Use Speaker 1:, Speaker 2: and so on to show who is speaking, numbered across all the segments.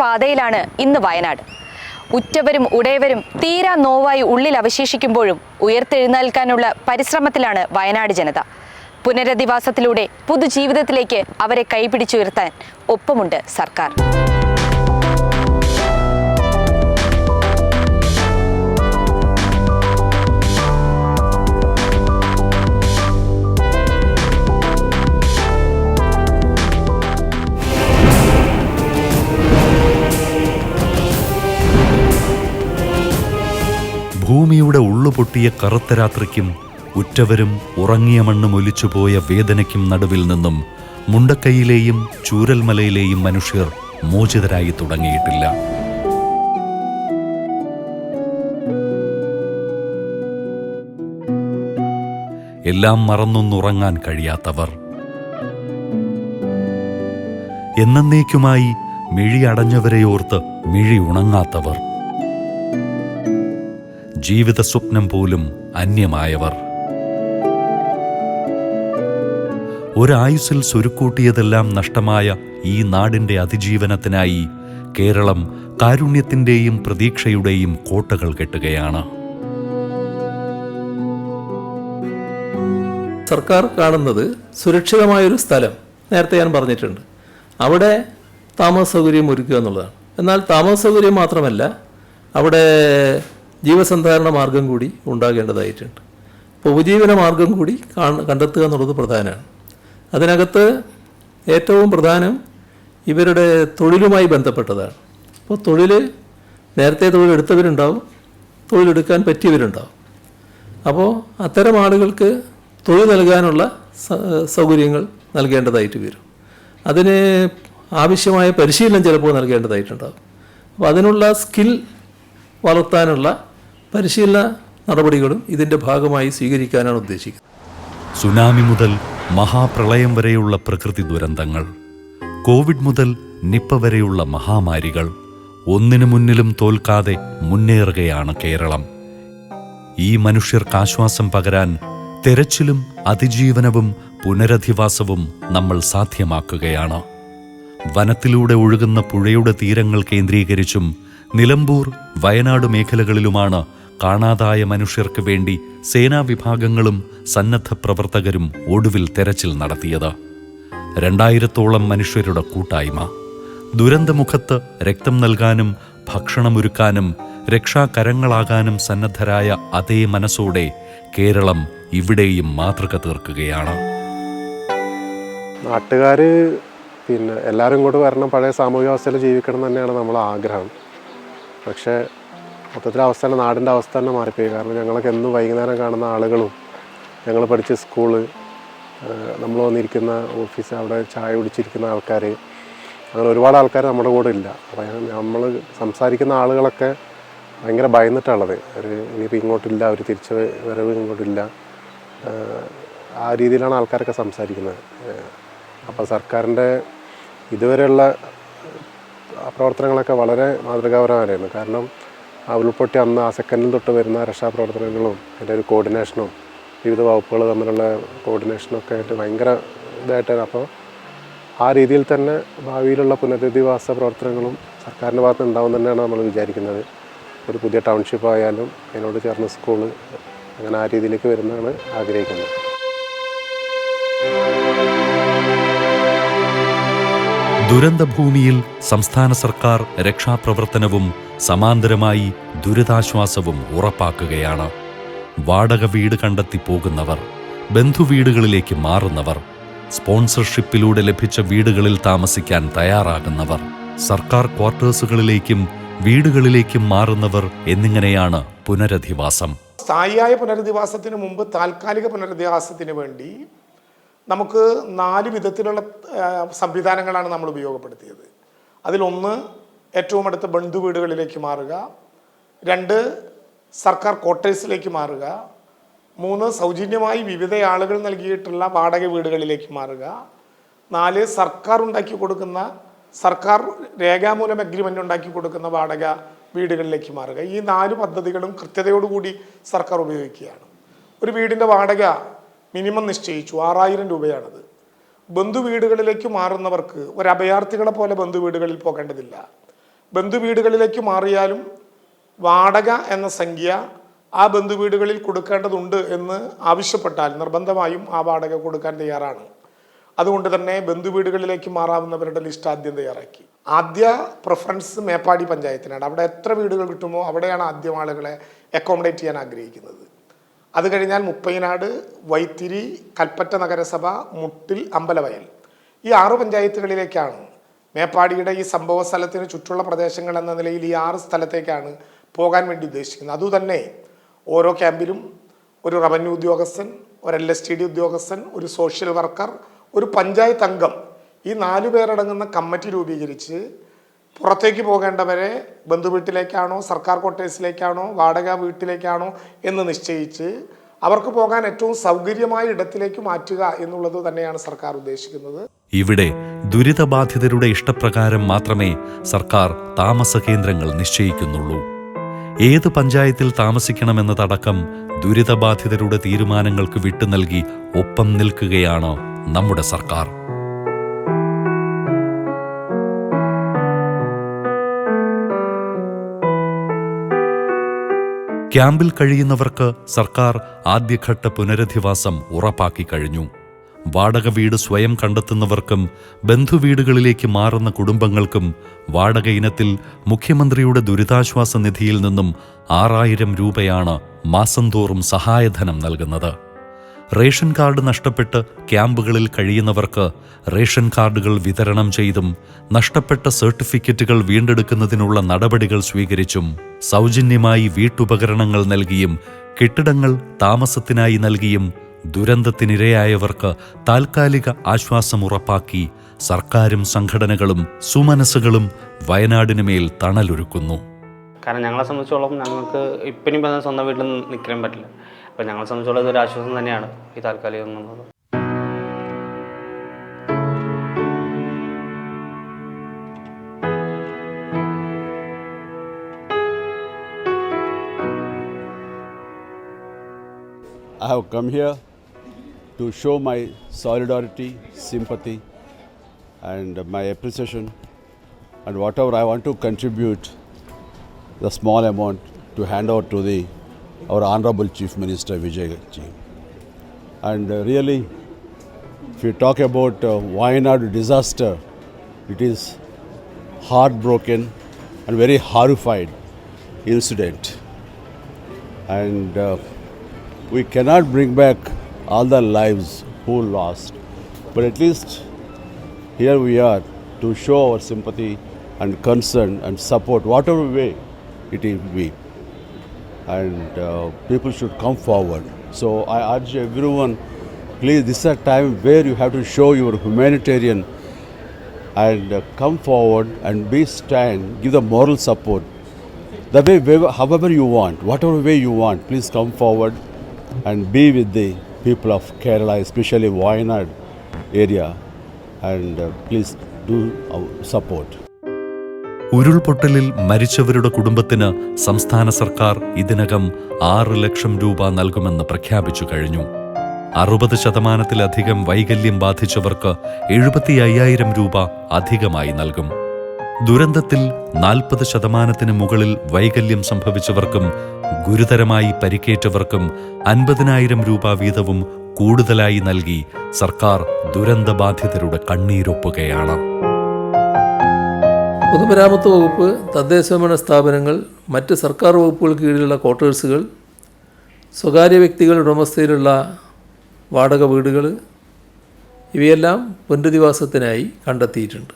Speaker 1: പാതയിലാണ് ഇന്ന് വയനാട്. ഉറ്റവരും ഉടയവരും തീരാ നോവായി ഉള്ളിൽ അവശേഷിക്കുമ്പോഴും ഉയർത്തെഴുന്നേൽക്കാനുള്ള പരിശ്രമത്തിലാണ് വയനാട് ജനത. പുനരധിവാസത്തിലൂടെ പുതുജീവിതത്തിലേക്ക് അവരെ കൈപിടിച്ചുയർത്താൻ ഒപ്പമുണ്ട് സർക്കാർ.
Speaker 2: ഭൂമിയുടെ ഉള്ളുപൊട്ടിയ കറുത്ത രാത്രിക്കും ഉറ്റവരും ഉറങ്ങിയ മണ്ണും ഒലിച്ചുപോയ വേദനയ്ക്കും നടുവിൽ നിന്നും മുണ്ടക്കൈയിലെയും ചൂരൽമലയിലെയും മനുഷ്യർ മോചിതരായി തുടങ്ങിയിട്ടില്ല. എല്ലാം മറന്നൊന്നുറങ്ങാൻ കഴിയാത്തവർ. എന്നേക്കുമായി മിഴി അടഞ്ഞവരെയോർത്ത് മിഴി ഉണങ്ങാത്തവർ. ജീവിത സ്വപ്നം പോലും അന്യമായവർ. ഒരായുസിൽ സ്വരുക്കൂട്ടിയതെല്ലാം നഷ്ടമായ ഈ നാടിന്റെ അതിജീവനത്തിനായി കേരളം കാരുണ്യത്തിന്റെയും പ്രതീക്ഷയുടെയും കോട്ടകൾ കെട്ടുകയാണ്.
Speaker 3: സർക്കാർ കാണുന്നത് സുരക്ഷിതമായൊരു സ്ഥലം നേരത്തെ ഞാൻ പറഞ്ഞിട്ടുണ്ട്. അവിടെ താമസ സൗകര്യം ഒരുക്കുക എന്നുള്ളതാണ്. എന്നാൽ താമസ സൗകര്യം മാത്രമല്ല അവിടെ ജീവസന്ധാരണ മാർഗം കൂടി ഉണ്ടാകേണ്ടതായിട്ടുണ്ട്. അപ്പോൾ ഉപജീവന മാർഗം കൂടി കാണ കണ്ടെത്തുക എന്നുള്ളത് പ്രധാനമാണ്. അതിനകത്ത് ഏറ്റവും പ്രധാനം ഇവരുടെ തൊഴിലുമായി ബന്ധപ്പെട്ടതാണ്. അപ്പോൾ തൊഴിൽ നേരത്തെ തൊഴിലെടുത്തവരുണ്ടാവും തൊഴിലെടുക്കാൻ പറ്റിയവരുണ്ടാവും. അപ്പോൾ അത്തരം ആളുകൾക്ക് തൊഴിൽ നൽകാനുള്ള സൗകര്യങ്ങൾ നൽകേണ്ടതായിട്ട് വരും. അതിന് ആവശ്യമായ പരിശീലനം ചിലപ്പോൾ നൽകേണ്ടതായിട്ടുണ്ടാകും അപ്പോൾ അതിനുള്ള സ്കിൽ വളർത്താനുള്ള പരിശീലന നടപടികളും ഇതിന്റെ ഭാഗമായി സ്വീകരിക്കാനാണ് ഉദ്ദേശിക്കുന്നത്.
Speaker 2: സുനാമി മുതൽ മഹാപ്രളയം വരെയുള്ള പ്രകൃതി ദുരന്തങ്ങൾ കോവിഡ് മുതൽ നിപ്പ വരെയുള്ള മഹാമാരികൾ ഒന്നിനു മുന്നിലും തോൽക്കാതെ മുന്നേറുകയാണ് കേരളം. ഈ മനുഷ്യർക്ക് ആശ്വാസം പകരാൻ തെരച്ചിലും അതിജീവനവും പുനരധിവാസവും നമ്മൾ സാധ്യമാക്കുകയാണ്. വനത്തിലൂടെ ഒഴുകുന്ന പുഴയുടെ തീരങ്ങൾ കേന്ദ്രീകരിച്ചും നിലമ്പൂർ വയനാട് മേഖലകളിലുമാണ് കാണാതായ മനുഷ്യർക്ക് വേണ്ടി സേനാ വിഭാഗങ്ങളും സന്നദ്ധ പ്രവർത്തകരും ഒടുവിൽ തെരച്ചിൽ നടത്തിയത്. രണ്ടായിരത്തോളം മനുഷ്യരുടെ കൂട്ടായ്മ. ദുരന്തമുഖത്ത് രക്തം നൽകാനും ഭക്ഷണമൊരുക്കാനും രക്ഷാകരങ്ങളാകാനും സന്നദ്ധരായ അതേ മനസ്സോടെ കേരളം ഇവിടെയും മാതൃക തീർക്കുകയാണ്.
Speaker 4: നാട്ടുകാർ പിന്നെ എല്ലാവരും ഇങ്ങോട്ട് വരണം പഴയ സാമൂഹ്യ അവസ്ഥയിൽ ജീവിക്കണം തന്നെയാണ് നമ്മളെ ആഗ്രഹം. പക്ഷേ മൊത്തത്തിലെ അവസ്ഥ തന്നെ നാടിന്റെ അവസ്ഥ തന്നെ മാറിപ്പോയി. കാരണം ഞങ്ങളൊക്കെ എന്നും വൈകുന്നേരം കാണുന്ന ആളുകളും ഞങ്ങൾ പഠിച്ച സ്കൂൾ നമ്മൾ വന്നിരിക്കുന്ന ഓഫീസ് അവിടെ ചായ കുടിച്ചിരിക്കുന്ന ആൾക്കാർ അങ്ങനെ ഒരുപാട് ആൾക്കാർ നമ്മുടെ കൂടെ ഇല്ല. അപ്പോൾ നമ്മൾ സംസാരിക്കുന്ന ആളുകളൊക്കെ ഭയങ്കര ഭയന്നിട്ടുള്ളത് ഒരു ഇനിയിപ്പോൾ ഇങ്ങോട്ടില്ല ഒരു തിരിച്ച് വരവ് ഇങ്ങോട്ടില്ല. ആ രീതിയിലാണ് ആൾക്കാരൊക്കെ സംസാരിക്കുന്നത്. അപ്പോൾ സർക്കാരിന്റെ ഇതുവരെയുള്ള പ്രവർത്തനങ്ങളൊക്കെ വളരെ മാതൃകാപരമായിരുന്നു. കാരണം ആ ഉരുൾപൊട്ടി അന്ന് ആ സെക്കൻഡിൽ തൊട്ട് വരുന്ന രക്ഷാപ്രവർത്തനങ്ങളും അതിന്റെ ഒരു കോർഡിനേഷനും വിവിധ വകുപ്പുകൾ തമ്മിലുള്ള കോർഡിനേഷനൊക്കെ ആയിട്ട് ഭയങ്കര ഇതായിട്ടാണ്. അപ്പോൾ ആ രീതിയിൽ തന്നെ ഭാവിയിലുള്ള പുനരധിവാസ പ്രവർത്തനങ്ങളും സർക്കാരിന്റെ ഭാഗത്ത് ഉണ്ടാവും തന്നെയാണ് നമ്മൾ വിചാരിക്കുന്നത്. ഒരു പുതിയ ടൗൺഷിപ്പ് ആയാലും അതിനോട് ചേർന്ന സ്കൂൾ അങ്ങനെ ആ രീതിയിലേക്ക് വരുന്നതാണ് ആഗ്രഹിക്കുന്നത്.
Speaker 2: ദുരന്തഭൂമിയിൽ സംസ്ഥാന സർക്കാർ രക്ഷാപ്രവർത്തനവും സമാന്തരമായി ദുരിതാശ്വാസവും ഉറപ്പാക്കുകയാണ്. വാടക വീട് കണ്ടെത്തി പോകുന്നവർ ബന്ധുവീടുകളിലേക്ക് മാറുന്നവർ സ്പോൺസർഷിപ്പിലൂടെ ലഭിച്ച വീടുകളിൽ താമസിക്കാൻ തയ്യാറാകുന്നവർ സർക്കാർ ക്വാർട്ടേഴ്സുകളിലേക്കും വീടുകളിലേക്കും മാറുന്നവർ എന്നിങ്ങനെയാണ് പുനരധിവാസം.
Speaker 5: സ്ഥായിയായ പുനരധിവാസത്തിന് മുമ്പ് താൽക്കാലിക പുനരധിവാസത്തിന് വേണ്ടി നമുക്ക് നാല് വിധത്തിലുള്ള സംവിധാനങ്ങളാണ് നമ്മൾ ഉപയോഗപ്പെടുത്തിയത്. അതിലൊന്ന് ഏറ്റവും അടുത്ത ബന്ധു വീടുകളിലേക്ക് മാറുക. രണ്ട് സർക്കാർ ക്വാർട്ടേഴ്സിലേക്ക് മാറുക. മൂന്ന് സൗജന്യമായി വിവിധ ആളുകൾ നൽകിയിട്ടുള്ള വാടക വീടുകളിലേക്ക് മാറുക. നാല് സർക്കാർ ഉണ്ടാക്കി കൊടുക്കുന്ന സർക്കാർ രേഖാമൂലം അഗ്രിമെന്റ് ഉണ്ടാക്കി കൊടുക്കുന്ന വാടക വീടുകളിലേക്ക് മാറുക. ഈ നാല് പദ്ധതികളും കൃത്യതയോടുകൂടി സർക്കാർ ഉപയോഗിക്കുകയാണ്. ഒരു വീടിന്റെ വാടക മിനിമം നിശ്ചയിച്ചു. ആറായിരം രൂപയാണത്. ബന്ധുവീടുകളിലേക്ക് മാറുന്നവർക്ക് ഒരു അഭയാർത്ഥികളെ പോലെ ബന്ധു ബന്ധുവീടുകളിൽ പോകേണ്ടതില്ല. ബന്ധുവീടുകളിലേക്ക് മാറിയാലും വാടക എന്ന സംഖ്യ ആ ബന്ധു വീടുകളിൽ കൊടുക്കേണ്ടതുണ്ട് എന്ന് ആവശ്യപ്പെട്ടാൽ നിർബന്ധമായും ആ വാടക കൊടുക്കാൻ തയ്യാറാണ്. അതുകൊണ്ട് തന്നെ ബന്ധു വീടുകളിലേക്ക് മാറാവുന്നവരുടെ ലിസ്റ്റ് ആദ്യം തയ്യാറാക്കി. ആദ്യ പ്രിഫറൻസ് മേപ്പാടി പഞ്ചായത്തിനാണ്. അവിടെ എത്ര വീടുകൾ കിട്ടുമോ അവിടെയാണ് ആദ്യം ആളുകളെ അക്കോമഡേറ്റ് ചെയ്യാൻ ആഗ്രഹിക്കുന്നത്. അത് കഴിഞ്ഞാൽ മുപ്പൈനാട് വൈത്തിരി കൽപ്പറ്റ നഗരസഭ മുട്ടിൽ അമ്പലവയൽ. ഈ ആറ് പഞ്ചായത്തുകളിലേക്കാണ് മേപ്പാടിയുടെ ഈ സംഭവ സ്ഥലത്തിന് ചുറ്റുള്ള പ്രദേശങ്ങൾ എന്ന നിലയിൽ ഈ ആറ് സ്ഥലത്തേക്കാണ് പോകാൻ വേണ്ടി ഉദ്ദേശിക്കുന്നത്. അതുതന്നെ ഓരോ ക്യാമ്പിലും ഒരു റവന്യൂ ഉദ്യോഗസ്ഥൻ ഒരു എൽ എസ് ടി ഡി ഉദ്യോഗസ്ഥൻ ഒരു സോഷ്യൽ വർക്കർ ഒരു പഞ്ചായത്ത് അംഗം ഈ നാലു പേരടങ്ങുന്ന കമ്മിറ്റി രൂപീകരിച്ച് പുറത്തേക്ക് പോകേണ്ടവരെ ബന്ധുവീട്ടിലേക്കാണോ സർക്കാർ ക്വാർട്ടേഴ്സിലേക്കാണോ വാടക വീട്ടിലേക്കാണോ എന്ന് നിശ്ചയിച്ച് അവർക്ക് പോകാൻ ഏറ്റവും സൗകര്യമായ ഇടത്തിലേക്ക് മാറ്റുക എന്നുള്ളത് തന്നെയാണ് സർക്കാർ ഉദ്ദേശിക്കുന്നത്.
Speaker 2: ഇവിടെ ദുരിതബാധിതരുടെ ഇഷ്ടപ്രകാരം മാത്രമേ സർക്കാർ താമസ കേന്ദ്രങ്ങൾ നിശ്ചയിക്കുന്നുള്ളൂ. ഏത് പഞ്ചായത്തിൽ താമസിക്കണമെന്നതടക്കം ദുരിതബാധിതരുടെ തീരുമാനങ്ങൾക്ക് വിട്ടു നൽകി ഒപ്പം നിൽക്കുകയാണ് നമ്മുടെ സർക്കാർ. ക്യാമ്പിൽ കഴിയുന്നവർക്ക് സർക്കാർ ആദ്യഘട്ട പുനരധിവാസം ഉറപ്പാക്കി കഴിഞ്ഞു. വാടക വീട് സ്വയം കണ്ടെത്തുന്നവർക്കും ബന്ധുവീടുകളിലേക്ക് മാറുന്ന കുടുംബങ്ങൾക്കും വാടക ഇനത്തിൽ മുഖ്യമന്ത്രിയുടെ ദുരിതാശ്വാസ നിധിയിൽ നിന്നും ആറായിരം രൂപയാണ് മാസംതോറും സഹായധനം നൽകുന്നത്. റേഷൻ കാർഡ് നഷ്ടപ്പെട്ട് ക്യാമ്പുകളിൽ കഴിയുന്നവർക്ക് റേഷൻ കാർഡുകൾ വിതരണം ചെയ്തും നഷ്ടപ്പെട്ട സർട്ടിഫിക്കറ്റുകൾ വീണ്ടെടുക്കുന്നതിനുള്ള നടപടികൾ സ്വീകരിച്ചും സൗജന്യമായി വീട്ടുപകരണങ്ങൾ നൽകിയും കെട്ടിടങ്ങൾ താമസത്തിനായി നൽകിയും ദുരന്തത്തിനിരയായവർക്ക് താൽക്കാലിക ആശ്വാസം ഉറപ്പാക്കി സർക്കാരും സംഘടനകളും സുമനസ്സുകളും വയനാടിനുമേൽ തണലൊരുക്കുന്നു.
Speaker 6: കാരണം ഞങ്ങളെ സംബന്ധിച്ചോളം ഞങ്ങൾക്ക് ഇപ്പം പറഞ്ഞ സ്വന്തം വീട്ടിൽ നിൽക്കാൻ പറ്റില്ല. അപ്പം ഞങ്ങളെ സംബന്ധിച്ചുള്ള ഇതൊരു ആശ്വാസം തന്നെയാണ് ഈ താൽക്കാലികം എന്നുള്ളത്
Speaker 7: I have come here to show my solidarity, sympathy, and my appreciation, and whatever I want to contribute, the small amount to hand out to the our honorable Chief Minister Vijay Ji. And uh, really, if you talk about uh, Wayanad disaster, it is heartbroken and very horrified incident. And uh, we cannot bring back all the lives who lost, but at least here we are to show our sympathy and concern and support, whatever way it will be. And uh, people should come forward. So I urge everyone, please, this is a time where you have to show your humanitarian and uh, come forward and be stand, give the moral support. The way, however you want, whatever way you want, please come forward and be with the people of Kerala, especially Wayanad area, and uh, please do our support.
Speaker 2: ഉരുൾപൊട്ടലിൽ മരിച്ചവരുടെ കുടുംബത്തിന് സംസ്ഥാന സർക്കാർ ഇതിനകം ആറ് ലക്ഷം രൂപ നൽകുമെന്ന് പ്രഖ്യാപിച്ചു കഴിഞ്ഞു. അറുപത് ശതമാനത്തിലധികം വൈകല്യം ബാധിച്ചവർക്ക് എഴുപത്തി അയ്യായിരം രൂപ അധികമായി നൽകും. ദുരന്തത്തിൽ നാൽപ്പത് ശതമാനത്തിന് മുകളിൽ വൈകല്യം സംഭവിച്ചവർക്കും ഗുരുതരമായി പരിക്കേറ്റവർക്കും അൻപതിനായിരം രൂപ വീതവും കൂടുതലായി നൽകി സർക്കാർ ദുരന്തബാധിതരുടെ കണ്ണീരൊപ്പുകയാണ്.
Speaker 3: പൊതുമരാമത്ത് വകുപ്പ് തദ്ദേശഭരണ സ്ഥാപനങ്ങൾ മറ്റ് സർക്കാർ വകുപ്പുകൾക്ക് കീഴിലുള്ള ക്വാർട്ടേഴ്സുകൾ സ്വകാര്യ വ്യക്തികൾ ഉടമസ്ഥയിലുള്ള വാടക വീടുകൾ ഇവയെല്ലാം പുനരധിവാസത്തിനായി കണ്ടെത്തിയിട്ടുണ്ട്.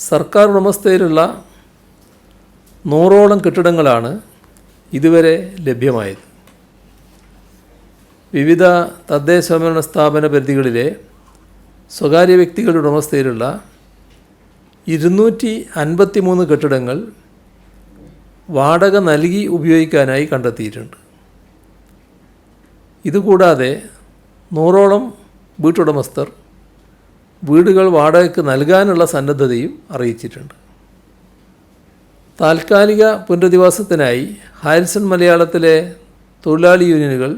Speaker 3: സർക്കാർ ഉടമസ്ഥയിലുള്ള നൂറോളം കെട്ടിടങ്ങളാണ് ഇതുവരെ ലഭ്യമായത്. വിവിധ തദ്ദേശഭരണ സ്ഥാപന പരിധികളിലെ സ്വകാര്യ വ്യക്തികളുടെ ഉടമസ്ഥയിലുള്ള ഇരുന്നൂറ്റി അൻപത്തി മൂന്ന് കെട്ടിടങ്ങൾ വാടക നൽകി ഉപയോഗിക്കാനായി കണ്ടെത്തിയിട്ടുണ്ട്. ഇതുകൂടാതെ നൂറോളം വീട്ടുടമസ്ഥർ വീടുകൾ വാടകയ്ക്ക് നൽകാനുള്ള സന്നദ്ധതയും അറിയിച്ചിട്ടുണ്ട്. താൽക്കാലിക പുനരധിവാസത്തിനായി ഹാരിസൺ മലയാളത്തിലെ തൊഴിലാളി യൂണിയനുകൾ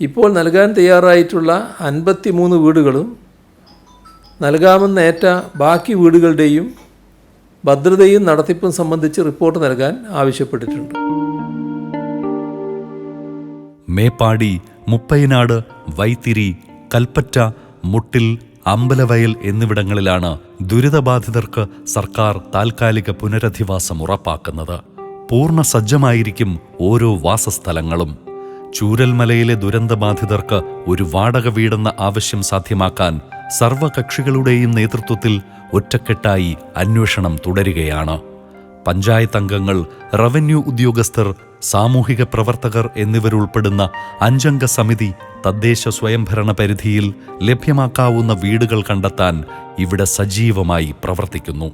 Speaker 3: ഇപ്പോൾ നൽകാൻ തയ്യാറായിട്ടുള്ള അൻപത്തി മൂന്ന് വീടുകളും നൽകാമെന്നേറ്റ ബാക്കി വീടുകളുടെയും ഭദ്രതയും നടത്തിപ്പും സംബന്ധിച്ച് റിപ്പോർട്ട് നൽകാൻ ആവശ്യപ്പെട്ടിട്ടുണ്ട്.
Speaker 2: മേപ്പാടി മുപ്പൈനാട് വൈത്തിരി കൽപ്പറ്റ മുട്ടിൽ അമ്പലവയൽ എന്നിവിടങ്ങളിലാണ് ദുരിതബാധിതർക്ക് സർക്കാർ താൽക്കാലിക പുനരധിവാസം ഉറപ്പാക്കുന്നത്. പൂർണ സജ്ജമായിരിക്കും ഓരോ വാസസ്ഥലങ്ങളും. ചൂരൽമലയിലെ ദുരന്തബാധിതർക്ക് ഒരു വാടക വീടെന്ന ആവശ്യം സാധ്യമാക്കാൻ സർവകക്ഷികളുടെയും നേതൃത്വത്തിൽ ഒറ്റക്കെട്ടായി അന്വേഷണം തുടരുകയാണ്. പഞ്ചായത്ത് അംഗങ്ങൾ റവന്യൂ ഉദ്യോഗസ്ഥർ സാമൂഹിക പ്രവർത്തകർ എന്നിവരുൾപ്പെടുന്ന അഞ്ചംഗ സമിതി തദ്ദേശ സ്വയംഭരണ പരിധിയിൽ ലഭ്യമാക്കാവുന്ന വീടുകൾ കണ്ടെത്താൻ ഇവിടെ സജീവമായി പ്രവർത്തിക്കുന്നു.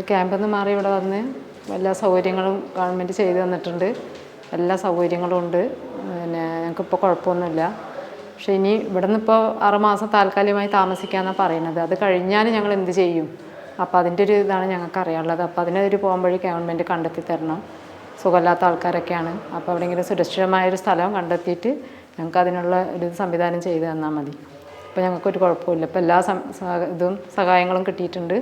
Speaker 8: ക്യാമ്പിൽ നിന്ന് മാറി ഇവിടെ വന്ന് എല്ലാ സൗകര്യങ്ങളും ഗവൺമെന്റ് ചെയ്തു തന്നിട്ടുണ്ട്. എല്ലാ സൗകര്യങ്ങളും ഉണ്ട്. പിന്നെ ഞങ്ങൾക്കിപ്പോൾ കുഴപ്പമൊന്നുമില്ല. പക്ഷേ ഇനി ഇവിടെ നിന്ന് ഇപ്പോൾ ആറുമാസം താൽക്കാലികമായി താമസിക്കാമെന്നാണ് പറയുന്നത്. അത് കഴിഞ്ഞാൽ ഞങ്ങൾ എന്ത് ചെയ്യും? അപ്പോൾ അതിന്റെ ഒരു ഇതാണ് ഞങ്ങൾക്ക് അറിയാനുള്ളത്. അപ്പോൾ അതിനൊരു പോകുമ്പോഴേ ഗവൺമെന്റ് കണ്ടെത്തി തരണം. സുഖമില്ലാത്ത ആൾക്കാരൊക്കെയാണ്. അപ്പോൾ എവിടെയെങ്കിലും സുരക്ഷിതമായൊരു സ്ഥലം കണ്ടെത്തിയിട്ട് ഞങ്ങൾക്ക് അതിനുള്ള ഒരു സംവിധാനം ചെയ്തു തന്നാൽ മതി. അപ്പോൾ ഞങ്ങൾക്കൊരു കുഴപ്പമില്ല ഇപ്പോൾ എല്ലാ ഇതും സഹായങ്ങളും കിട്ടിയിട്ടുണ്ട്.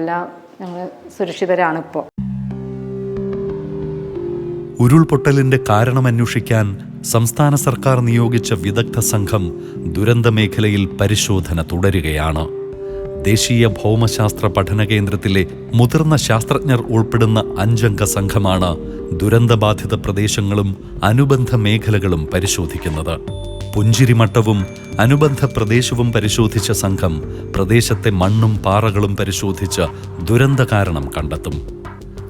Speaker 8: എല്ലാം ഞങ്ങൾ സുരക്ഷിതരാണ് ഇപ്പോൾ
Speaker 2: ഉരുൾപൊട്ടലിന്റെ കാരണം അന്വേഷിക്കാൻ സംസ്ഥാന സർക്കാർ നിയോഗിച്ച വിദഗ്ധ സംഘം ദുരന്തമേഖലയിൽ പരിശോധന തുടരുകയാണ്. ദേശീയ ഭൗമശാസ്ത്ര പഠന കേന്ദ്രത്തിലെ മുതിർന്ന ശാസ്ത്രജ്ഞർ ഉൾപ്പെടുന്ന അഞ്ചംഗ സംഘമാണ് ദുരന്തബാധിത പ്രദേശങ്ങളും അനുബന്ധ മേഖലകളും പരിശോധിക്കുന്നത്. പുഞ്ചിരിമട്ടവും അനുബന്ധ പ്രദേശവും പരിശോധിച്ച സംഘം പ്രദേശത്തെ മണ്ണും പാറകളും പരിശോധിച്ച് ദുരന്ത കാരണം കണ്ടെത്തും.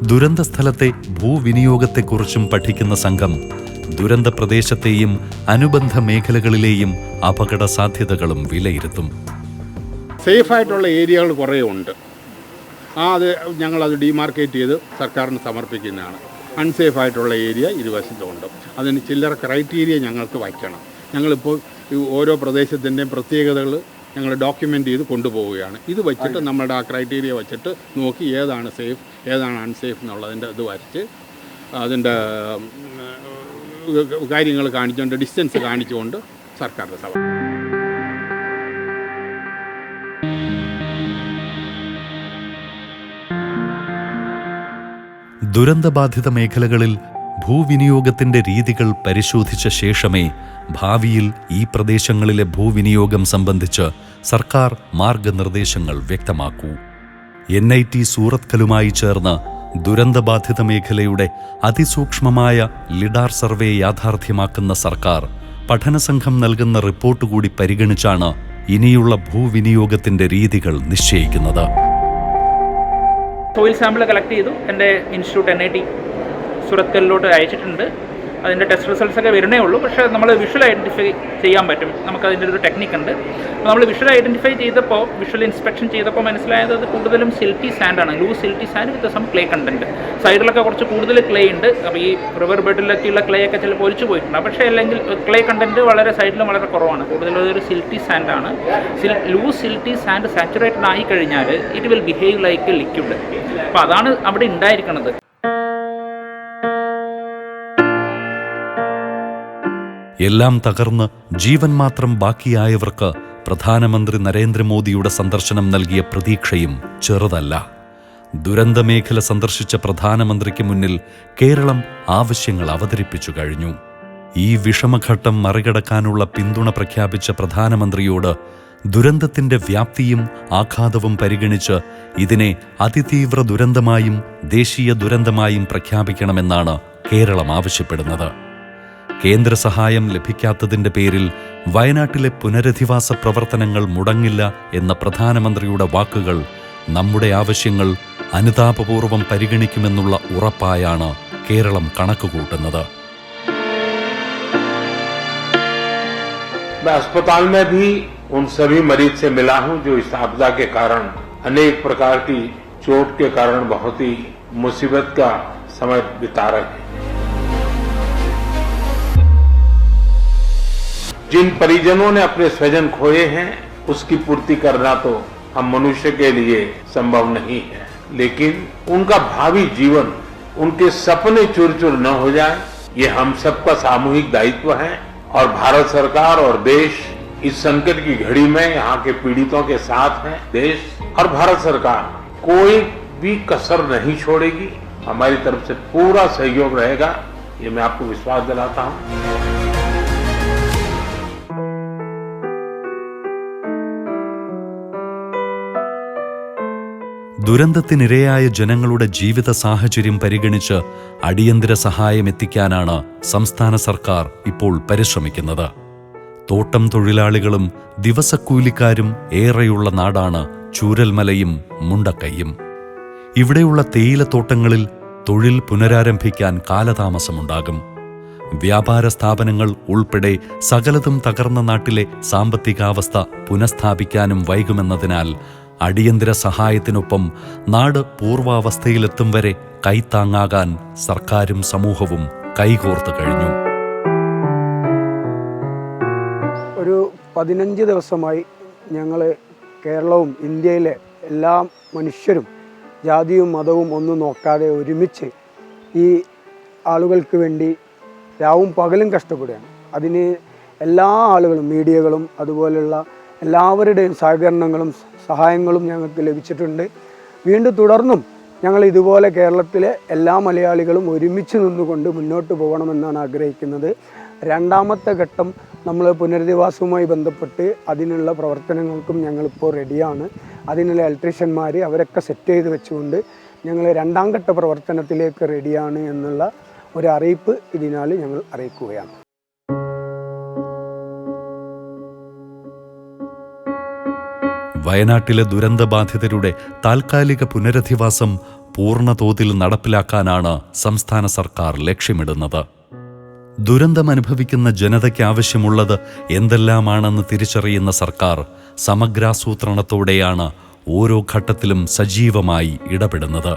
Speaker 2: ദുരന്ത സ്ഥലത്തെ ഭൂവിനിയോഗത്തെക്കുറിച്ചും പഠിക്കുന്ന സംഘം ദുരന്ത പ്രദേശത്തെയും അനുബന്ധ മേഖലകളിലെയും അപകട സാധ്യതകളും വിലയിരുത്തും.
Speaker 9: സേഫായിട്ടുള്ള ഏരിയകൾ കുറേ ഉണ്ട്. ആ അത് ഞങ്ങളത് ഡിമാർക്കേറ്റ് ചെയ്ത് സർക്കാരിന് സമർപ്പിക്കുന്നതാണ്. അൺസേഫ് ആയിട്ടുള്ള ഏരിയ ഇരുവശത്തുണ്ട്. അതിന് ചില്ലറ ക്രൈറ്റീരിയ ഞങ്ങൾക്ക് വയ്ക്കണം. ഞങ്ങളിപ്പോൾ ഓരോ പ്രദേശത്തിന്റെയും പ്രത്യേകതകൾ ഞങ്ങൾ ഡോക്യുമെന്റ് ചെയ്ത് കൊണ്ടുപോവുകയാണ്. ഇത് വെച്ചിട്ട് നമ്മളുടെ ആ ക്രൈറ്റീരിയ വെച്ചിട്ട് നോക്കി ഏതാണ് സേഫ് ഏതാണ് അൺസേഫ് എന്നുള്ളതിന്റെ ഇത് വരച്ച് അതിന്റെ കാര്യങ്ങൾ കാണിച്ചുകൊണ്ട് ഡിസ്റ്റൻസ് കാണിച്ചുകൊണ്ട് സർക്കാരിന്റെ സഭ
Speaker 2: ദുരന്തബാധിത മേഖലകളിൽ ഭൂവിനിയോഗത്തിന്റെ രീതികൾ പരിശോധിച്ച ശേഷമേ ഭാവിയിൽ ഈ പ്രദേശങ്ങളിലെ ഭൂവിനിയോഗം സംബന്ധിച്ച് സർക്കാർ മാർഗനിർദ്ദേശങ്ങൾ വ്യക്തമാക്കൂ. എൻ ഐ ടി സൂറത്കലുമായി ചേർന്ന് ദുരന്തബാധിത മേഖലയുടെ അതിസൂക്ഷ്മമായ ലിഡാർ സർവേ യാഥാർത്ഥ്യമാക്കുന്ന സർക്കാർ പഠനസംഘം നൽകുന്ന റിപ്പോർട്ട് കൂടി പരിഗണിച്ചാണ് ഇനിയുള്ള ഭൂവിനിയോഗത്തിന്റെ രീതികൾ നിശ്ചയിക്കുന്നത്.
Speaker 10: സോയിൽ സാമ്പിൾ കളക്ട് ചെയ്തു. എന്റെ ഇൻസ്റ്റിറ്റ്യൂട്ട് എൻ ഐ ടി സുറത്കലിലോട്ട് അയച്ചിട്ടുണ്ട്. അതിന്റെ ടെസ്റ്റ് റിസൾട്ട്സ് ഒക്കെ വരുന്നേ ഉള്ളൂ. പക്ഷേ നമ്മൾ വിഷ്വൽ ഐഡന്റിഫൈ ചെയ്യാൻ പറ്റും. നമുക്ക് അതിന്റെ ഒരു ടെക്നിക്ക് ഉണ്ട്. അപ്പോൾ നമ്മൾ വിഷ്വൽ ഐഡന്റിഫൈ ചെയ്തപ്പോൾ വിഷ്വൽ ഇൻസ്പെക്ഷൻ ചെയ്തപ്പോൾ മനസ്സിലായത് അത് കൂടുതലും silty സാൻഡാണ് loose silty sand with some clay content സൈഡിലൊക്കെ കുറച്ച് കൂടുതൽ ക്ലേ ഉണ്ട്. അപ്പോൾ ഈ റിവർ ബെഡിലൊക്കെയുള്ള ക്ലേ ഒക്കെ ചിലപ്പോൾ ഒലിച്ചു പോയിട്ടുണ്ട്. പക്ഷേ അല്ലെങ്കിൽ ക്ലേ കണ്ടന്റ് വളരെ സൈഡിലും വളരെ കുറവാണ്. കൂടുതലും അതൊരു സിൽറ്റി സാൻഡാണ് സിൽ ലൂസ് സിൽറ്റി സാൻഡ് സാച്ചുറേറ്റഡ് ആയി കഴിഞ്ഞാൽ it will behave like liquid അപ്പോൾ അതാണ് അവിടെ ഉണ്ടായിരിക്കുന്നത്
Speaker 2: എല്ലാം തകർന്ന് ജീവൻ മാത്രം ബാക്കിയായവർക്ക് പ്രധാനമന്ത്രി നരേന്ദ്രമോദിയുടെ സന്ദർശനം നൽകിയ പ്രതീക്ഷയും ചെറുതല്ല. ദുരന്തമേഖല സന്ദർശിച്ച പ്രധാനമന്ത്രിക്ക് മുന്നിൽ കേരളം ആവശ്യങ്ങൾ അവതരിപ്പിച്ചു കഴിഞ്ഞു. ഈ വിഷമഘട്ടം മറികടക്കാനുള്ള പിന്തുണ പ്രഖ്യാപിച്ച പ്രധാനമന്ത്രിയോട് ദുരന്തത്തിന്റെ വ്യാപ്തിയും ആഘാതവും പരിഗണിച്ച് ഇതിനെ അതിതീവ്ര ദുരന്തമായും ദേശീയ ദുരന്തമായും പ്രഖ്യാപിക്കണമെന്നാണ് കേരളം ആവശ്യപ്പെടുന്നത്. കേന്ദ്ര സഹായം ലഭിക്കാത്തതിന്റെ പേരിൽ വയനാട്ടിലെ പുനരധിവാസ പ്രവർത്തനങ്ങൾ മുടങ്ങില്ല എന്ന പ്രധാനമന്ത്രിയുടെ വാക്കുകൾ നമ്മുടെ ആവശ്യങ്ങൾ അനുതാപപൂർവം പരിഗണിക്കുമെന്നുള്ള ഉറപ്പായാണ് കേരളം കണക്കുകൂട്ടുന്നത്
Speaker 11: मैं अस्पताल में भी उन सभी मरीज से मिला हूं जो इस आपदा के कारण अनेक प्रकार की चोट के कारण बहुत ही मुसीबत का समय बिता रहे हैं जिन परिजनों ने अपने स्वजन खोए हैं, उसकी पूर्ति करना तो हम मनुष्य के लिए संभव नहीं है। लेकिन उनका भावी जीवन, उनके सपने चूर चूर न हो जाए, ये हम सबका सामूहिक दायित्व है और भारत सरकार और देश इस संकट की घड़ी में यहाँ के पीड़ितों के साथ है। देश और भारत सरकार कोई भी कसर नहीं छोड़ेगी। हमारी तरफ़ से पूरा सहयोग रहेगा, ये मैं आपको विश्वास दिलाता हूँ।
Speaker 2: ദുരന്തത്തിനിരയായ ജനങ്ങളുടെ ജീവിത സാഹചര്യം പരിഗണിച്ച് അടിയന്തര സഹായം എത്തിക്കാനാണ് സംസ്ഥാന സർക്കാർ ഇപ്പോൾ പരിശ്രമിക്കുന്നത്. തോട്ടം തൊഴിലാളികളും ദിവസക്കൂലിക്കാരും ഏറെയുള്ള നാടാണ് ചൂരൽമലയും മുണ്ടക്കയ്യും. ഇവിടെയുള്ള തേയിലത്തോട്ടങ്ങളിൽ തൊഴിൽ പുനരാരംഭിക്കാൻ കാലതാമസമുണ്ടാകും. വ്യാപാര സ്ഥാപനങ്ങൾ ഉൾപ്പെടെ സകലതും തകർന്ന നാട്ടിലെ സാമ്പത്തികാവസ്ഥ പുനഃസ്ഥാപിക്കാനും വൈകുമെന്നതിനാൽ അടിയന്തര സഹായത്തിനൊപ്പം നാട് പൂർവാവസ്ഥയിലെത്തും വരെ കൈത്താങ്ങാകാൻ സർക്കാരും സമൂഹവും കൈകോർത്ത് കഴിഞ്ഞു.
Speaker 12: ഒരു പതിനഞ്ച് ദിവസമായി ഞങ്ങൾ കേരളവും ഇന്ത്യയിലെ എല്ലാ മനുഷ്യരും ജാതിയും മതവും ഒന്നും നോക്കാതെ ഒരുമിച്ച് ഈ ആളുകൾക്ക് വേണ്ടി രാവും പകലും കഷ്ടപ്പെടുകയാണ്. അതിന് എല്ലാ ആളുകളും മീഡിയകളും അതുപോലുള്ള എല്ലാവരുടെയും സഹകരണങ്ങളും സഹായങ്ങളും ഞങ്ങൾക്ക് ലഭിച്ചിട്ടുണ്ട്. വീണ്ടും തുടർന്നും ഞങ്ങൾ ഇതുപോലെ കേരളത്തിലെ എല്ലാ മലയാളികളും ഒരുമിച്ച് നിന്നുകൊണ്ട് മുന്നോട്ട് പോകണമെന്നാണ് ആഗ്രഹിക്കുന്നത്. രണ്ടാമത്തെ ഘട്ടം നമ്മൾ പുനരധിവാസവുമായി ബന്ധപ്പെട്ട് അതിനുള്ള പ്രവർത്തനങ്ങൾക്കും ഞങ്ങളിപ്പോൾ റെഡിയാണ്. അതിനുള്ള ഇലക്ട്രീഷ്യന്മാർ അവരൊക്കെ സെറ്റ് ചെയ്ത് വെച്ചുകൊണ്ട് ഞങ്ങൾ രണ്ടാം ഘട്ട പ്രവർത്തനത്തിലേക്ക് റെഡിയാണ് എന്നുള്ള ഒരു അറിയിപ്പ് ഇതിനാൽ ഞങ്ങൾ അറിയിക്കുകയാണ്.
Speaker 2: വയനാട്ടിലെ ദുരന്തബാധിതരുടെ താൽക്കാലിക പുനരധിവാസം പൂർണതോതിൽ നടപ്പിലാക്കാനാണ് സംസ്ഥാന സർക്കാർ ലക്ഷ്യമിടുന്നത്. ദുരന്തമനുഭവിക്കുന്ന ജനതയ്ക്ക് ആവശ്യമുള്ളത് എന്തെല്ലാമാണെന്ന് തിരിച്ചറിയുന്ന സർക്കാർ സമഗ്രാസൂത്രണത്തോടെയാണ് ഓരോ ഘട്ടത്തിലും സജീവമായി ഇടപെടുന്നത്.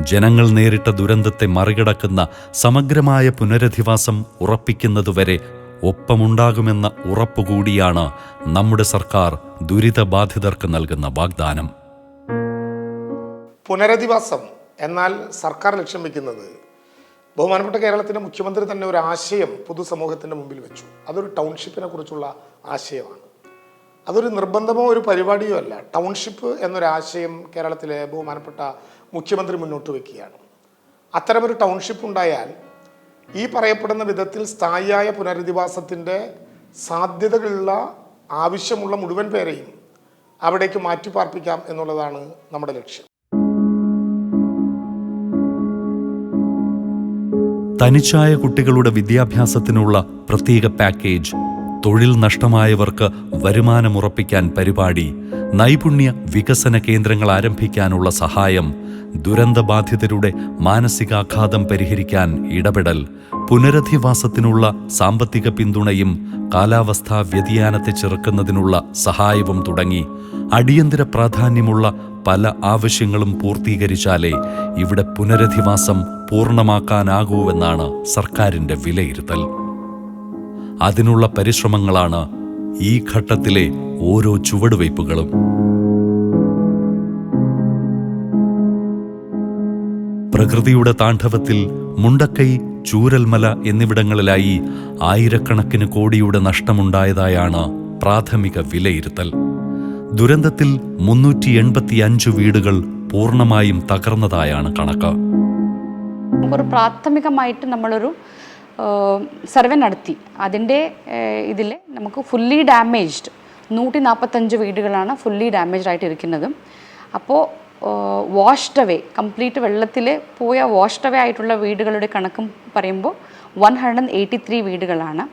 Speaker 2: ജനങ്ങൾ നേരിട്ട ദുരന്തത്തെ മറികടക്കുന്ന സമഗ്രമായ പുനരധിവാസം ഉറപ്പിക്കുന്നതുവരെ ഒപ്പമുണ്ടാകുമെന്ന ഉറപ്പുകൂടിയാണ് നമ്മുടെ സർക്കാർ ദുരിതബാധിതർക്ക് നൽകുന്ന വാഗ്ദാനം.
Speaker 5: പുനരധിവാസം എന്നാൽ സർക്കാർ ലക്ഷ്യം വെക്കുന്നത് ബഹുമാനപ്പെട്ട കേരളത്തിന്റെ മുഖ്യമന്ത്രി തന്നെ ഒരു ആശയം പൊതുസമൂഹത്തിന്റെ മുമ്പിൽ വെച്ചു. അതൊരു ടൗൺഷിപ്പിനെ കുറിച്ചുള്ള ആശയമാണ്. അതൊരു നിർബന്ധമോ ഒരു പരിപാടിയോ അല്ല. ടൗൺഷിപ്പ് എന്നൊരാശയം കേരളത്തിലെ ബഹുമാനപ്പെട്ട മുഖ്യമന്ത്രി മുന്നോട്ട് വയ്ക്കുകയാണ് അത്തരമൊരു ടൗൺഷിപ്പ് ഉണ്ടായാൽ ഈ പറയപ്പെടുന്ന വിധത്തിൽ സ്ഥായിയായ പുനരധിവാസത്തിന്റെ സാധ്യതകളുള്ള ആവശ്യമുള്ള മുഴുവൻ പേരെയും അവിടേക്ക് മാറ്റി പാർപ്പിക്കാം എന്നുള്ളതാണ് നമ്മുടെ ലക്ഷ്യം.
Speaker 2: തനിച്ചായ കുട്ടികളുടെ വിദ്യാഭ്യാസത്തിനുള്ള പ്രത്യേക പാക്കേജ് തൊഴിൽ നഷ്ടമായവർക്ക് വരുമാനമുറപ്പിക്കാൻ പരിപാടി നൈപുണ്യ വികസന കേന്ദ്രങ്ങൾ ആരംഭിക്കാനുള്ള സഹായം ദുരന്തബാധിതരുടെ മാനസികാഘാതം പരിഹരിക്കാൻ ഇടപെടൽ പുനരധിവാസത്തിനുള്ള സാമ്പത്തിക പിന്തുണയും കാലാവസ്ഥാ വ്യതിയാനത്തെ ചെറുക്കുന്നതിനുള്ള സഹായവും തുടങ്ങി. അടിയന്തര പ്രാധാന്യമുള്ള പല ആവശ്യങ്ങളും പൂർത്തീകരിച്ചാലേ ഇവിടെ പുനരധിവാസം പൂർണമാക്കാനാകൂവെന്നാണ് സർക്കാരിന്റെ വിലയിരുത്തൽ. അതിനുള്ള പരിശ്രമങ്ങളാണ് ഈ ഘട്ടത്തിലെ ഓരോ ചുവടുവയ്പ്പുകളും. പ്രകൃതിയുടെ താണ്ഡവത്തിൽ മുണ്ടക്കൈ ചൂരൽമല എന്നിവിടങ്ങളിലായി ആയിരക്കണക്കിന് കോടിയുടെ നഷ്ടമുണ്ടായതായാണ് പ്രാഥമിക വിലയിരുത്തൽ. ദുരന്തത്തിൽ മുന്നൂറ്റി എൺപത്തിയഞ്ച് വീടുകൾ പൂർണമായും തകർന്നതായാണ് കണക്ക്.
Speaker 1: ഒരു പ്രാഥമികമായിട്ട് നമ്മളൊരു സർവേ നടത്തി. അതിന്റെ ഇതിൽ നമുക്ക് ഫുള്ളി ഡാമേജ്ഡ് നൂറ്റി നാൽപ്പത്തഞ്ച് വീടുകളാണ് ഫുള്ളി ഡാമേജ്ഡ് ആയിട്ട് ഇരിക്കുന്നത് അപ്പോൾ വാഷ്ഡ് അവേ കംപ്ലീറ്റ് വെള്ളത്തിൽ പോയ വാഷ്ഡ് അവേ ആയിട്ടുള്ള വീടുകളുടെ കണക്കും പറയുമ്പോൾ വൺ ഹൺഡ്രഡ് എയ്റ്റി ത്രീ വീടുകളാണ്.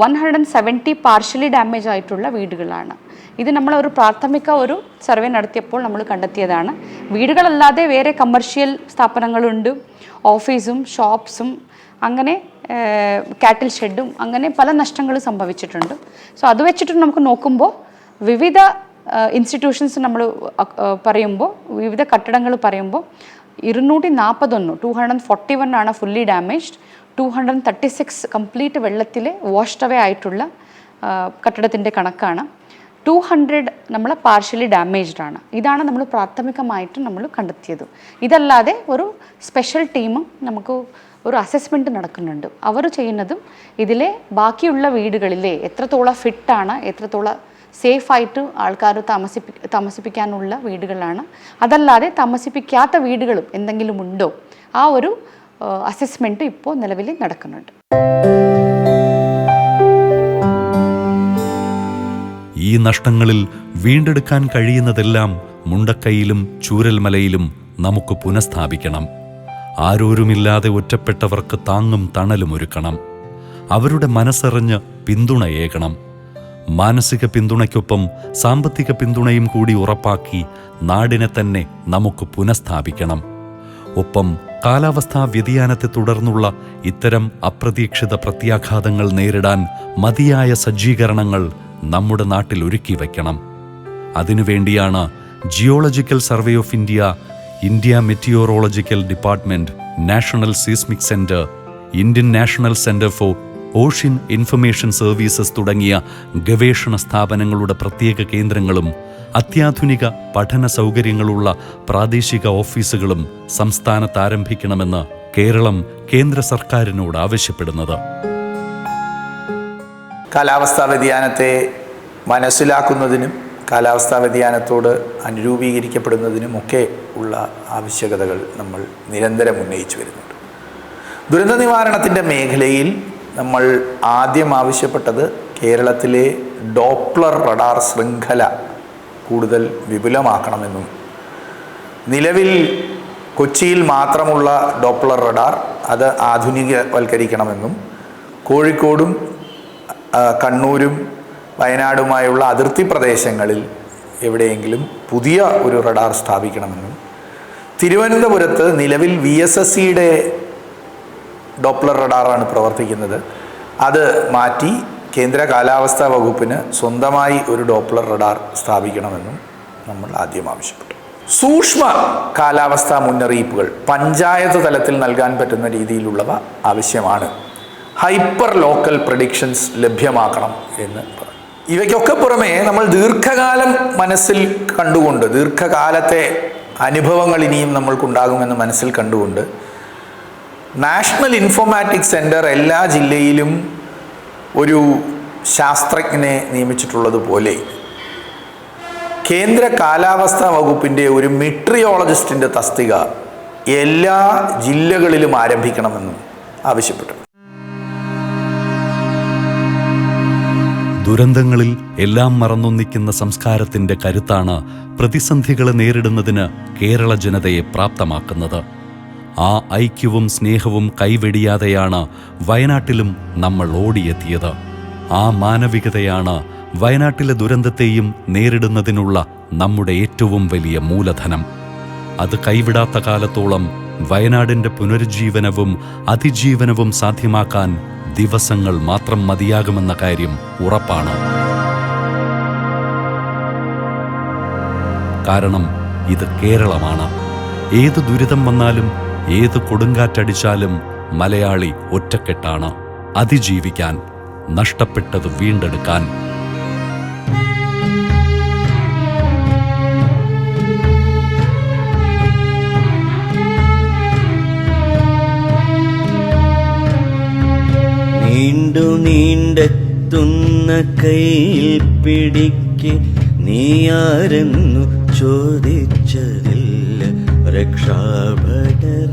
Speaker 1: One hundred seventy partially damage ആയിട്ടുള്ള വീടുകളാണ്. ഇത് നമ്മൾ ഒരു പ്രാഥമിക ഒരു സർവേ നടത്തിയപ്പോൾ നമ്മൾ കണ്ടെത്തിയതാണ്. വീടുകളല്ലാതെ വേറെ കമർഷ്യൽ സ്ഥാപനങ്ങളുണ്ട് ഓഫീസും ഷോപ്സും അങ്ങനെ കാറ്റിൽ ഷെഡും അങ്ങനെ പല നഷ്ടങ്ങൾ സംഭവിച്ചിട്ടുണ്ട്. സോ അത് വെച്ചിട്ട് നമുക്ക് നോക്കുമ്പോൾ വിവിധ ഇൻസ്റ്റിറ്റ്യൂഷൻസ് നമ്മൾ പറയുമ്പോൾ വിവിധ കെട്ടിടങ്ങൾ പറയുമ്പോൾ ഇരുന്നൂറ്റി നാൽപ്പത്തൊന്ന് ടു ഹൺഡ്രഡ് ഫോർട്ടി വൺ ആണ് fully damage two hundred thirty six complete വെള്ളത്തിൽ വാഷ്ഡ് അവേ ആയിട്ടുള്ള കെട്ടിടത്തിന്റെ കണക്കാണ്. ടു ഹൺഡ്രഡ് നമ്മൾ പാർഷ്യലി ഡാമേജ്ഡ് ആണ്. ഇതാണ് നമ്മൾ പ്രാഥമികമായിട്ട് നമ്മൾ കണ്ടെത്തിയത്. ഇതല്ലാതെ ഒരു സ്പെഷ്യൽ ടീമും നമുക്ക് ഒരു അസസ്മെന്റ് നടക്കുന്നുണ്ട്. അവർ ചെയ്യുന്നതും ഇതിലെ ബാക്കിയുള്ള വീടുകളിലെ എത്രത്തോളം ഫിറ്റാണ് എത്രത്തോളം സേഫായിട്ട് ആൾക്കാർ താമസിപ്പി താമസിപ്പിക്കാനുള്ള വീടുകളാണ്. അതല്ലാതെ താമസിപ്പിക്കാത്ത വീടുകളും എന്തെങ്കിലും ഉണ്ടോ? ആ ഒരു അസസ്മെന്റ് ഇപ്പോൾ നിലവിൽ നടക്കുന്നുണ്ട്.
Speaker 2: ഈ നഷ്ടങ്ങളിൽ വീണ്ടെടുക്കാൻ കഴിയുന്നതെല്ലാം മുണ്ടക്കൈയിലും ചൂരൽമലയിലും നമുക്ക് പുനഃസ്ഥാപിക്കണം. ആരോരുമില്ലാതെ ഒറ്റപ്പെട്ടവർക്ക് താങ്ങും തണലും ഒരുക്കണം. അവരുടെ മനസ്സറിഞ്ഞ് പിന്തുണയേകണം മാനസിക പിന്തുണയ്ക്കൊപ്പം സാമ്പത്തിക പിന്തുണയും കൂടി ഉറപ്പാക്കി നാടിനെ തന്നെ നമുക്ക് പുനഃസ്ഥാപിക്കണം. ഒപ്പം കാലാവസ്ഥാ വ്യതിയാനത്തെ തുടർന്നുള്ള ഇത്തരം അപ്രതീക്ഷിത പ്രത്യാഘാതങ്ങൾ നേരിടാൻ മതിയായ സജ്ജീകരണങ്ങൾ നമ്മുടെ നാട്ടിൽ ഒരുക്കി വയ്ക്കണം. അതിനുവേണ്ടിയാണ് geological survey of India India meteorological department national seismic centre Indian national centre for ocean information services തുടങ്ങിയ ഗവേഷണ സ്ഥാപനങ്ങളുടെ പ്രത്യേക കേന്ദ്രങ്ങളും അത്യാധുനിക പഠന സൗകര്യങ്ങളുള്ള പ്രാദേശിക ഓഫീസുകളും സംസ്ഥാനത്ത് ആരംഭിക്കണമെന്ന് കേരളം കേന്ദ്ര സർക്കാരിനോട് ആവശ്യപ്പെടുന്നത്.
Speaker 13: കാലാവസ്ഥാ വ്യതിയാനത്തെ മനസ്സിലാക്കുന്നതിനും കാലാവസ്ഥാ വ്യതിയാനത്തോട് അനുരൂപീകരിക്കപ്പെടുന്നതിനുമൊക്കെ ഉള്ള ആവശ്യകതകൾ നമ്മൾ നിരന്തരം ഉന്നയിച്ചു വരുന്നുണ്ട്. ദുരന്ത നിവാരണത്തിന്റെ മേഖലയിൽ നമ്മൾ ആദ്യം ആവശ്യപ്പെട്ടത് കേരളത്തിലെ ഡോപ്ലർ റഡാർ ശൃംഖല കൂടുതൽ വിപുലമാക്കണമെന്നും നിലവിൽ കൊച്ചിയിൽ മാത്രമുള്ള ഡോപ്ലർ റഡാർ അത് ആധുനികവൽക്കരിക്കണമെന്നും കോഴിക്കോടും കണ്ണൂരും വയനാടുമായുള്ള അതിർത്തി പ്രദേശങ്ങളിൽ എവിടെയെങ്കിലും പുതിയ ഒരു റഡാർ സ്ഥാപിക്കണമെന്നും തിരുവനന്തപുരത്ത് നിലവിൽ വി എസ് എസ് സിയുടെ ഡോപ്ലർ റഡാറാണ് പ്രവർത്തിക്കുന്നത്. അത് മാറ്റി കേന്ദ്ര കാലാവസ്ഥാ വകുപ്പിന് സ്വന്തമായി ഒരു ഡോപ്ലർ റഡാർ സ്ഥാപിക്കണമെന്നും നമ്മൾ ആദ്യം ആവശ്യപ്പെട്ടു. സൂക്ഷ്മ കാലാവസ്ഥാ മുന്നറിയിപ്പുകൾ പഞ്ചായത്ത് തലത്തിൽ നൽകാൻ പറ്റുന്ന രീതിയിലുള്ളവ ആവശ്യമാണ്. ഹൈപ്പർ ലോക്കൽ പ്രഡിക്ഷൻസ് ലഭ്യമാക്കണം എന്ന് ഇവയ്ക്കൊക്കെ പുറമെ നമ്മൾ ദീർഘകാലം മനസ്സിൽ കണ്ടുകൊണ്ട് ദീർഘകാലത്തെ അനുഭവങ്ങൾ ഇനിയും നമ്മൾക്കുണ്ടാകുമെന്ന് മനസ്സിൽ കണ്ടുകൊണ്ട് നാഷണൽ ഇൻഫോമാറ്റിക് സെന്റർ എല്ലാ ജില്ലയിലും ഒരു ശാസ്ത്രജ്ഞനെ നിയമിച്ചിട്ടുള്ളതുപോലെ കേന്ദ്ര കാലാവസ്ഥാ വകുപ്പിന്റെ ഒരു മെട്രിയോളജിസ്റ്റിന്റെ തസ്തിക എല്ലാ ജില്ലകളിലും ആരംഭിക്കണമെന്നും ആവശ്യപ്പെട്ടു
Speaker 2: ദുരന്തങ്ങളിൽ എല്ലാം മറന്നൊന്നിക്കുന്ന സംസ്കാരത്തിന്റെ കരുത്താണ് പ്രതിസന്ധികളെ നേരിടുന്നതിന് കേരള ജനതയെ പ്രാപ്തമാക്കുന്നത്. ആ ഐക്യവും സ്നേഹവും കൈവെടിയാതെയാണ് വയനാട്ടിലും നമ്മൾ ഓടിയെത്തിയത്. ആ മാനവികതയാണ് വയനാട്ടിലെ ദുരന്തത്തെയും നേരിടുന്നതിനുള്ള നമ്മുടെ ഏറ്റവും വലിയ മൂലധനം. അത് കൈവിടാത്ത കാലത്തോളം വയനാടിന്റെ പുനരുജ്ജീവനവും അതിജീവനവും സാധ്യമാക്കാൻ ദിവസങ്ങൾ മാത്രം മതിയാകുമെന്ന കാര്യം ഉറപ്പാണ്. കാരണം ഇത് കേരളമാണ്. ഏത് ദുരിതം വന്നാലും ഏത് കൊടുങ്കാറ്റടിച്ചാലും മലയാളി ഒറ്റക്കെട്ടാണ്. അതിജീവിക്കാൻ നഷ്ടപ്പെട്ടത് വീണ്ടെടുക്കാൻ.
Speaker 14: നീണ്ടു നീണ്ടെത്തുന്ന കയ്യിൽ പിടിക്ക്. നീയാരെന്നു ചോദിച്ചതില്ല രക്ഷാഭടർ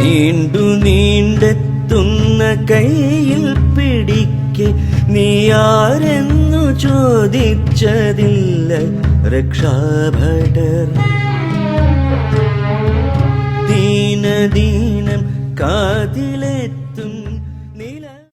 Speaker 14: നീണ്ടു നീണ്ടെത്തുന്ന കയ്യിൽ പിടിക്ക്. നീയാരെന്നു ചോദിച്ചതില്ല രക്ഷാഭടർ ദീനദീനം കാ